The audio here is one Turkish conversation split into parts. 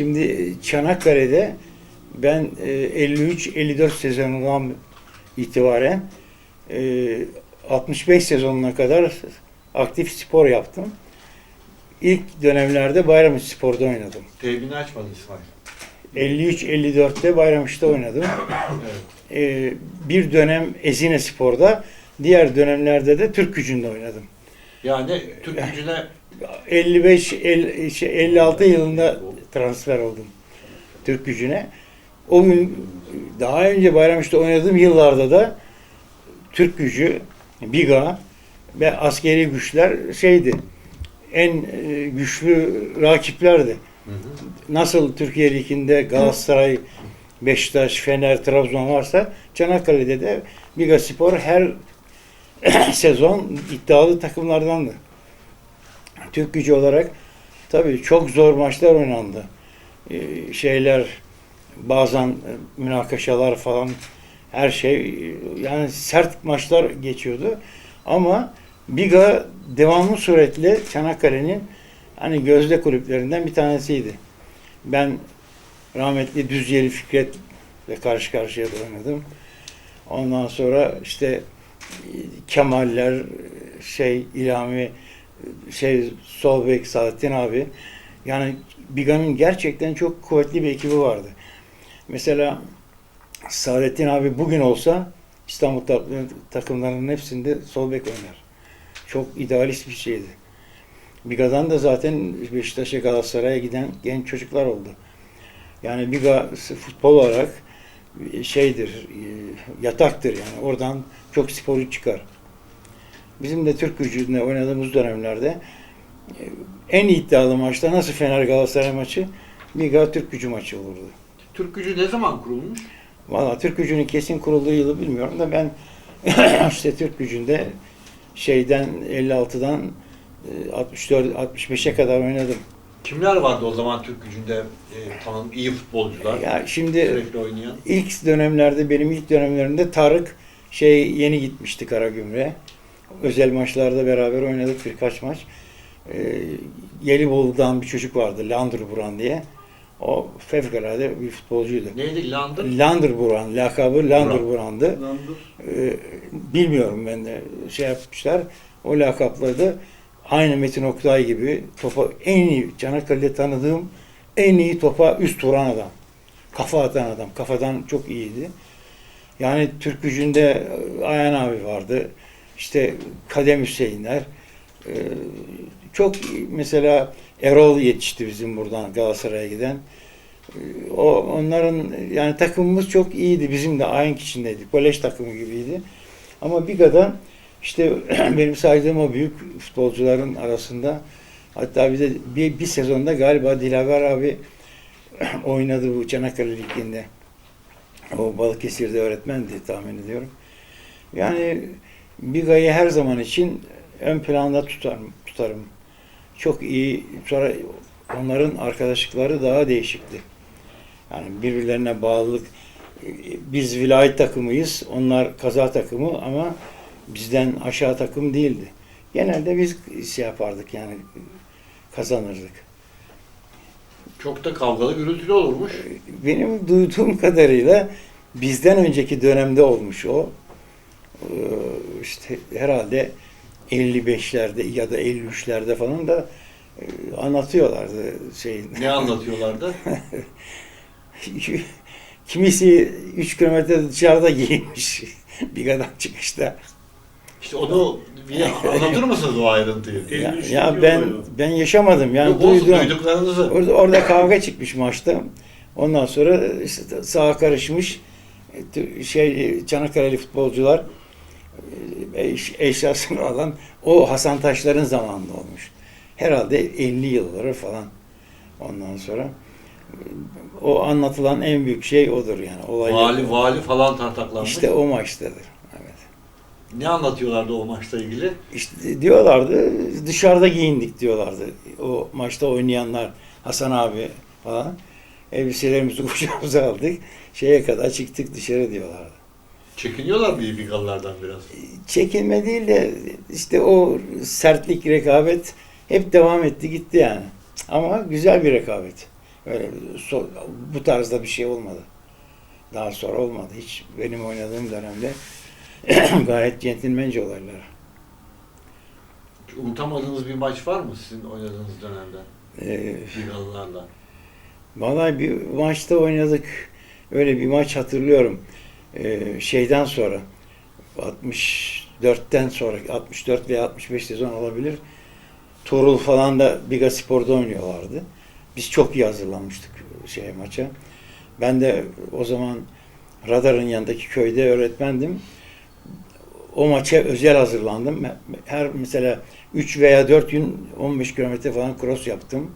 Şimdi Çanakkale'de ben e, 53-54 sezonundan itibaren e, 65 sezonuna kadar aktif spor yaptım. İlk dönemlerde Bayramış Spor'da oynadım. Teybini açmadı İsmail. 53-54'te Bayramış'ta oynadım. Evet. E, bir dönem Ezine Spor'da, diğer dönemlerde de Türk Gücü'nde oynadım. Yani Türk gücüne 55 el- şey, 56 yılında transfer oldum Türk Gücü'ne. O gün daha önce Bayramış'ta oynadığım yıllarda da Türk Gücü, BİGA ve askeri güçler şeydi. En e, güçlü rakiplerdi. Nasıl Türkiye Ligi'nde Galatasaray, Beşiktaş, Fener, Trabzon varsa Çanakkale'de de BİGA Spor her sezon iddialı takımlardandı. Türk gücü olarak tabii çok zor maçlar oynandı. Ee, şeyler bazen münakaşalar falan her şey yani sert maçlar geçiyordu. Ama Biga devamlı suretle Çanakkale'nin hani gözde kulüplerinden bir tanesiydi. Ben rahmetli Düzyeli Fikret'le karşı karşıya da oynadım. Ondan sonra işte Kemaller, şey İlhami, şey sol bek Saadettin abi. Yani Biga'nın gerçekten çok kuvvetli bir ekibi vardı. Mesela Saadettin abi bugün olsa İstanbul tak- takımlarının hepsinde sol bek oynar. Çok idealist bir şeydi. Biga'dan da zaten Beşiktaş'a Galatasaray'a giden genç çocuklar oldu. Yani Biga futbol olarak şeydir, e, yataktır yani. Oradan çok sporcu çıkar. Bizim de Türk gücünde oynadığımız dönemlerde e, en iddialı maçta nasıl Fener Galatasaray maçı Biga Türk gücü maçı olurdu. Türk gücü ne zaman kurulmuş? Valla Türk gücünün kesin kurulduğu yılı bilmiyorum da ben işte Türk gücünde şeyden 56'dan e, 64 65'e kadar oynadım. Kimler vardı o zaman Türk gücünde e, tanın iyi futbolcular? Ya şimdi Sürekli oynayan. ilk dönemlerde benim ilk dönemlerimde Tarık şey yeni gitmişti Karagümrük'e. Özel maçlarda beraber oynadık birkaç maç. Ee, Gelibolu'dan bir çocuk vardı Landırburan diye. O fevkalade bir futbolcuydu. Neydi? Landır? Landırburan, lakabı Landırburan'dı. Landır. Ee, bilmiyorum ben de şey yapmışlar. O lakapla da aynı Metin Oktay gibi topa en iyi Çanakkale'de tanıdığım en iyi topa üst vuran adam. Kafa atan adam. Kafadan çok iyiydi. Yani Türk gücünde e, Ayhan abi vardı. İşte Kadem Hüseyinler. Ee, çok mesela Erol yetişti bizim buradan Galatasaray'a giden. Ee, O onların yani takımımız çok iyiydi. Bizim de aynı içindeydik. Kolej takımı gibiydi. Ama Biga'da işte benim saydığım o büyük futbolcuların arasında hatta bir de bir, bir sezonda galiba Dilaver abi oynadı bu Çanakkale Ligi'nde. O Balıkesir'de öğretmendi tahmin ediyorum. Yani Biga'yı her zaman için ön planda tutarım. tutarım. Çok iyi. Sonra onların arkadaşlıkları daha değişikti. Yani birbirlerine bağlılık. Biz vilayet takımıyız. Onlar kaza takımı ama bizden aşağı takım değildi. Genelde biz şey yapardık yani kazanırdık. Çok da kavgalı gürültülü olurmuş. Benim duyduğum kadarıyla bizden önceki dönemde olmuş o. Ee, işte herhalde 55'lerde ya da 53'lerde falan da e, anlatıyorlardı şey. Ne anlatıyorlardı? Kimisi 3 kilometre dışarıda giyinmiş Biga'dan çıkışta. İşte onu bir anlatır mısınız o ayrıntıyı? Ya, 53 ya ben ben yaşamadım yani Yok olsun duydum. duyduklarınızı. Orada, orada kavga çıkmış maçta. Ondan sonra işte sağa karışmış e, şey Çanakkale'li futbolcular eş, eşyasını alan o Hasan Taşlar'ın zamanında olmuş. Herhalde 50 yılları falan. Ondan sonra e, o anlatılan en büyük şey odur yani. Olay Vali vali falan tartaklanmış. İşte o maçtadır. Evet. Ne anlatıyorlardı o maçla ilgili? İşte diyorlardı dışarıda giyindik diyorlardı. O maçta oynayanlar Hasan abi falan. Elbiselerimizi kucağımıza aldık. Şeye kadar çıktık dışarı diyorlardı. Çekiniyorlar mı İbigalılardan biraz? Çekinme değil de işte o sertlik, rekabet hep devam etti gitti yani. Ama güzel bir rekabet. Öyle so- bu tarzda bir şey olmadı. Daha sonra olmadı. Hiç benim oynadığım dönemde gayet centilmence olaylar. Unutamadığınız bir maç var mı sizin oynadığınız dönemde? Ee, Bigalılarla. Vallahi bir maçta oynadık. Öyle bir maç hatırlıyorum. Ee, şeyden sonra 64'ten sonra 64 veya 65 sezon olabilir. Torul falan da Biga Spor'da oynuyorlardı. Biz çok iyi hazırlanmıştık şeye maça. Ben de o zaman radarın yanındaki köyde öğretmendim. O maça özel hazırlandım. Her mesela 3 veya 4 gün 15 kilometre falan cross yaptım.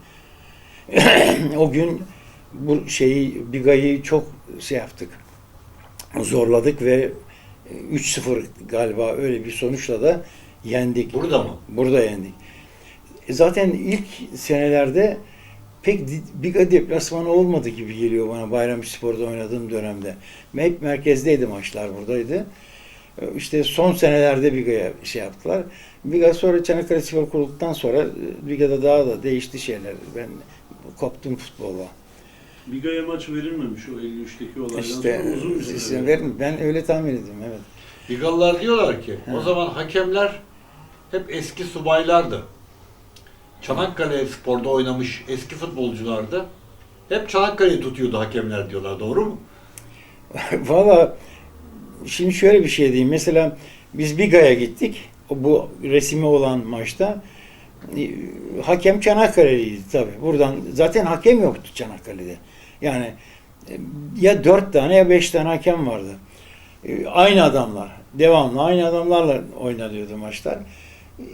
o gün bu şeyi Biga'yı çok şey yaptık. Zorladık ve 3-0 galiba öyle bir sonuçla da yendik. Burada mı? Burada yendik. E Zaten ilk senelerde pek Biga deplasmanı olmadı gibi geliyor bana Bayramspor'da oynadığım dönemde. Hep merkezdeydi maçlar buradaydı. E, İşte son senelerde Biga'ya şey yaptılar. Biga sonra Çanakkale Spor kurulduktan sonra e, Biga'da daha da değişti şeyler. Ben koptum futbola. Biga'ya maç verilmemiş o 53'teki olaydan İşte sonra uzun bir süre. verin. Ben öyle tahmin ediyorum evet. Bigalılar diyorlar ki Ha. o zaman hakemler hep eski subaylardı. Çanakkale Spor'da oynamış eski futbolculardı. Hep Çanakkale'yi tutuyordu hakemler diyorlar. Doğru mu? Valla şimdi şöyle bir şey diyeyim. Mesela biz Biga'ya gittik. O Bu resmi olan maçta e, hakem Çanakkale'liydi tabii. Buradan zaten hakem yoktu Çanakkale'de. Yani e, ya dört tane ya beş tane hakem vardı. E, Aynı adamlar. Devamlı aynı adamlarla oynanıyordu maçlar. E,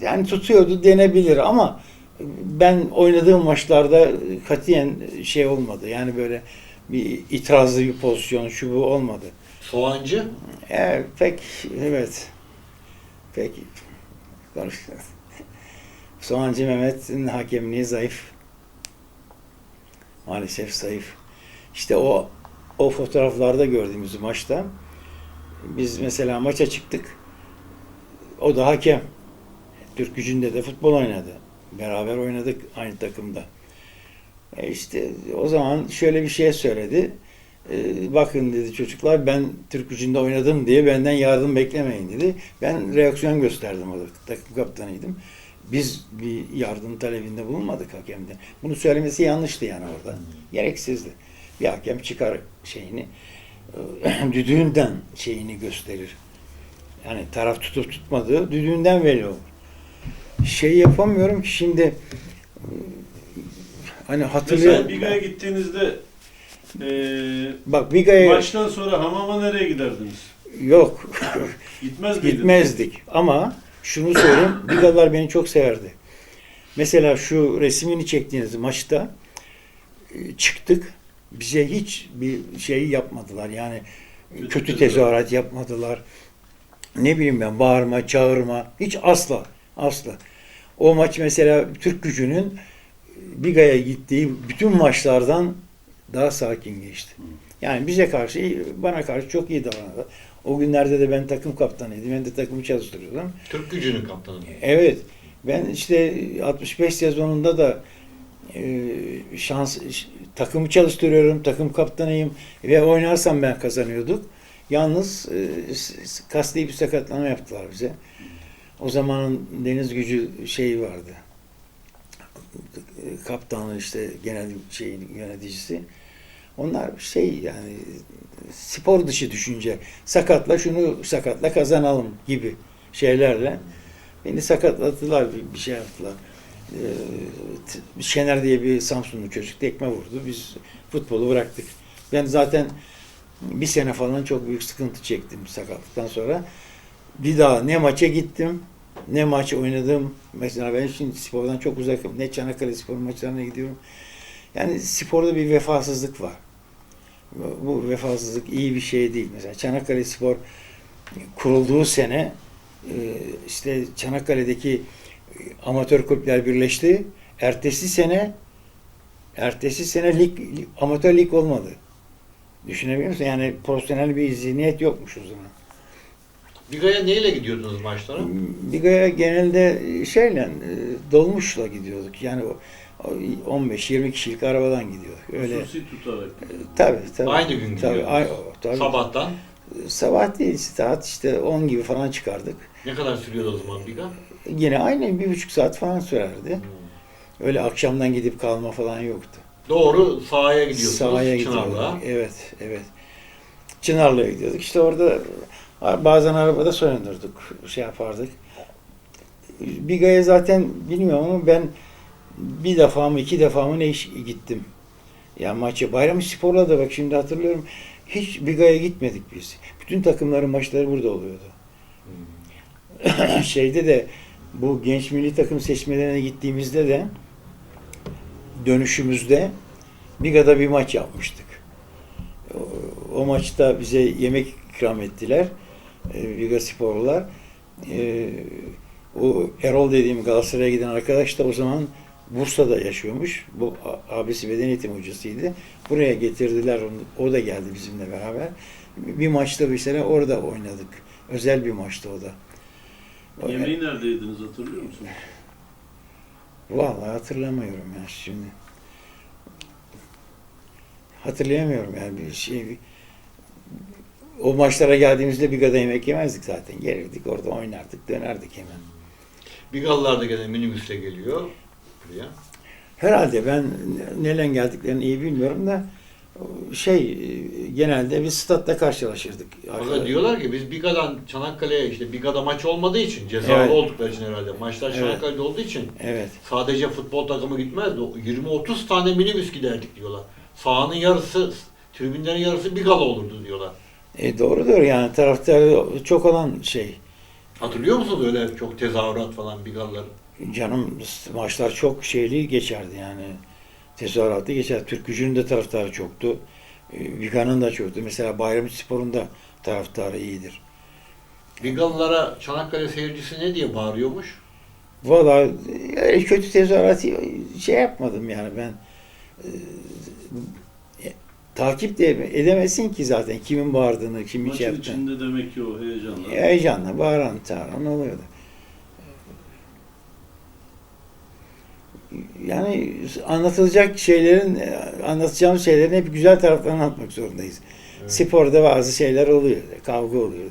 Yani tutuyordu denebilir ama ben oynadığım maçlarda katiyen şey olmadı. Yani böyle bir itirazlı bir pozisyon şu bu olmadı. Soğancı Evet, pek evet. Pek konuşuyoruz. Soğancı Mehmet'in hakemliği zayıf. Maalesef zayıf. İşte o o fotoğraflarda gördüğümüz maçta biz mesela maça çıktık. O da hakem. Türk gücünde de futbol oynadı. Beraber oynadık aynı takımda. E işte o zaman şöyle bir şey söyledi. E, bakın dedi çocuklar ben Türk gücünde oynadım diye benden yardım beklemeyin dedi. Ben reaksiyon gösterdim orada. Takım kaptanıydım. Biz bir yardım talebinde bulunmadık hakemden. Bunu söylemesi yanlıştı yani orada. Gereksizdi. Bir hakem çıkar şeyini e, düdüğünden şeyini gösterir. Yani taraf tutup tutmadığı düdüğünden belli olur. Şey yapamıyorum ki şimdi e, hani Mesela hatırlıyorum. Biga'ya gittiğinizde eee Bak Biga'ya maçtan sonra hamama nereye giderdiniz? yok. Gitmez miydiniz? Gitmezdik ama şunu söyleyeyim, Bigalar beni çok severdi. Mesela şu resmini çektiğiniz maçta e, çıktık. Bize hiç bir şey yapmadılar. Yani Kötü tezahürat. tezahürat yapmadılar. Ne bileyim ben bağırma, çağırma. Hiç asla. Asla. O maç mesela Türk gücünün Biga'ya gittiği bütün maçlardan daha sakin geçti. Yani bize karşı, bana karşı çok iyi davrandı. O günlerde de ben takım kaptanıydım. Ben de takımı çalıştırıyordum. Türk gücünün kaptanı. Evet. Ben işte 65 sezonunda da e, şans takımı çalıştırıyorum, takım kaptanıyım ve oynarsam ben kazanıyorduk. Yalnız e, kasti bir sakatlama yaptılar bize. O zamanın deniz gücü şeyi vardı. Kaptanı işte genel şey yöneticisi. Onlar şey yani spor dışı düşünce. Sakatla şunu sakatla kazanalım gibi şeylerle. Beni sakatladılar, bir, bir şey yaptılar. Ee, Şener diye bir Samsunlu çocuk tekme vurdu. Biz futbolu bıraktık. Ben zaten bir sene falan çok büyük sıkıntı çektim sakatlıktan sonra. Bir daha ne maça gittim, ne maç oynadım. Mesela ben şimdi spordan çok uzakım. Ne Çanakkale spor maçlarına gidiyorum. Yani sporda bir vefasızlık var. Bu vefasızlık iyi bir şey değil. Mesela Çanakkale Spor kurulduğu sene e, işte Çanakkale'deki e, amatör kulüpler birleşti. Ertesi sene ertesi sene lig, amatör lig olmadı. Düşünebiliyor musun? Yani profesyonel bir zihniyet yokmuş o zaman. Biga'ya neyle gidiyordunuz maçlara? Biga'ya genelde şeyle e, dolmuşla gidiyorduk. Yani o 15-20 kişilik arabadan gidiyorduk. Öyle. Hususi tutarak. Tabii tabii. Aynı gün tabii, gidiyordunuz. ay- tabii. Sabahtan. Sabah değil saat işte 10 gibi falan çıkardık. Ne kadar sürüyordu o zaman Biga? Yine aynı bir buçuk saat falan sürerdi. Öyle akşamdan gidip kalma falan yoktu. Doğru sahaya gidiyorsunuz. Sahaya gidiyorduk. Evet, evet. Çınarlı'ya gidiyorduk. İşte orada bazen arabada soyundurduk, şey yapardık. Biga'ya zaten bilmiyorum ama ben bir defa mı iki defa mı ne iş gittim. Ya maçı Bayram Spor'la da bak şimdi hatırlıyorum. Hiç Biga'ya gitmedik biz. Bütün takımların maçları burada oluyordu. Şeyde de bu genç milli takım seçmelerine gittiğimizde de dönüşümüzde Biga'da bir maç yapmıştık. O, o maçta bize yemek ikram ettiler. E, Biga sporlular. E, o Erol dediğim Galatasaray'a giden arkadaş da o zaman Bursa'da yaşıyormuş. Bu abisi beden eğitim hocasıydı. Buraya getirdiler onu. O da geldi bizimle beraber. Bir maçta bir sene orada oynadık. Özel bir maçtı o da. O- Yemeği nerede yediniz hatırlıyor musunuz? Vallahi hatırlamıyorum ya şimdi. Hatırlayamıyorum yani bir şey. O maçlara geldiğimizde bir kadar yemek yemezdik zaten. Gelirdik orada oynardık, dönerdik hemen. Bigalılar da gene minibüsle geliyor buraya. Herhalde ben neden geldiklerini iyi bilmiyorum da şey genelde biz statta karşılaşırdık. Fakat diyorlar ki biz Biga'dan Çanakkale'ye işte Biga'da maç olmadığı için cezalı Evet. oldukları için herhalde. Maçlar Evet. Çanakkale'de olduğu için Evet. sadece futbol takımı gitmezdi. O 20-30 tane minibüs giderdik diyorlar. Sahanın yarısı, tribünlerin yarısı Bigalı olurdu diyorlar. E doğrudur yani taraftarı çok olan şey. Hatırlıyor musunuz öyle çok tezahürat falan Bigalıların? Canım maçlar çok şeyli geçerdi yani. Tezahüratlı geçer. Türk gücünün de taraftarı çoktu. E, Viga'nın da çoktu. Mesela Bayram Spor'un da taraftarı iyidir. Bigalılara Çanakkale seyircisi ne diye bağırıyormuş? Valla öyle kötü tezahürat şey yapmadım yani ben. E, takip de edemezsin ki zaten kimin bağırdığını, kimin şey Maçın yaptığını. içinde demek ki o heyecanla. Heyecanla bağıran çağıran oluyordu. Yani anlatılacak şeylerin, anlatacağımız şeylerin hep güzel taraflarını anlatmak zorundayız. Evet. Sporda bazı şeyler oluyor, kavga oluyor.